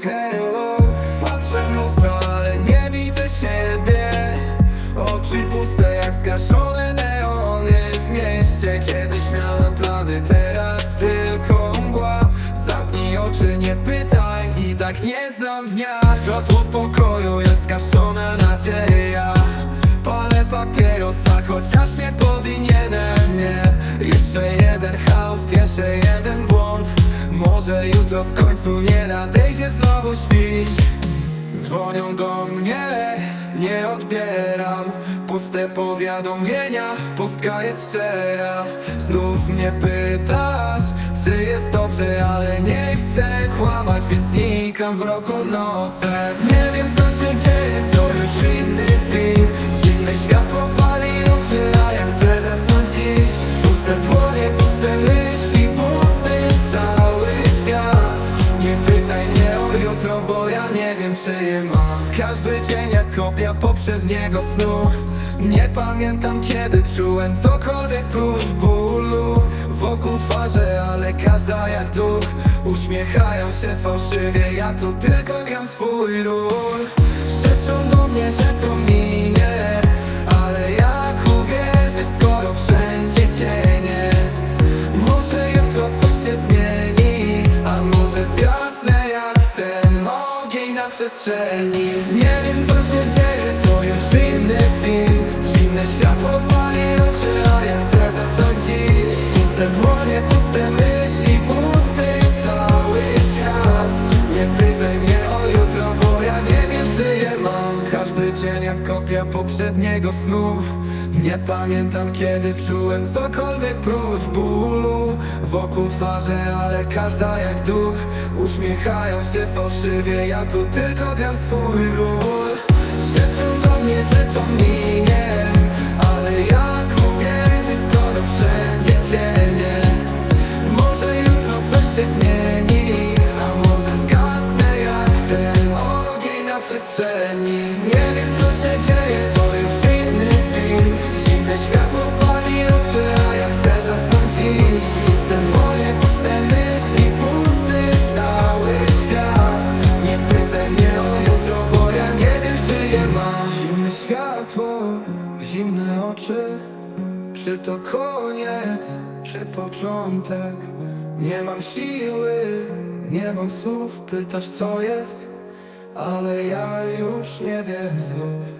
Zamykaj Patrzę w lustro, ale nie widzę siebie. Oczy puste jak zgaszone neony w mieście. Kiedyś miałem plany, teraz tylko mgła. Zamknij oczy, nie pytaj i tak nie znam dnia. Światło w pokoju jest zgaszona nadzieja. Palę papier Może jutro w końcu nie nadejdzie znowu świt. Dzwonią do mnie, nie odbieram. Puste powiadomienia, pustka jest szczera. Znów mnie pytasz, czy jest dobrze Ale nie chcę kłamać, więc znikam w roku noce Nie wiem co się dzieje, to już inny film. Zimne światło mam Każdy dzień jak kopia poprzedniego snu. Nie pamiętam kiedy czułem cokolwiek prócz bólu. Wokół twarzy, ale każda jak duch. Uśmiechają się fałszywie, ja tu tylko gram swój ról. Szepczą do mnie, że to przestrzeni. Nie wiem co się dzieje, to już inny film. Zimne światło pali oczy, a ja chcę zasądzić Puste dłonie, puste myśli, pusty cały świat. Nie pytaj mnie o jutro, bo ja nie wiem czy je mam. Każdy dzień jak kopia poprzedniego snu Nie pamiętam kiedy czułem cokolwiek prócz bólu Wokół twarzy, ale każda jak duch Uśmiechają się fałszywie, ja tu tylko gram swój ról. Szepczą do mnie, że to minie Ale jak uwierzyć, skoro wszędzie cienie? Może jutro coś się zmieni A może zgasnę jak ten ogień na przestrzeni. Nie wiem co się dzieje, oczy czy to koniec, czy początek? Nie mam siły, nie mam słów Pytasz co jest, ale ja już nie wiem znów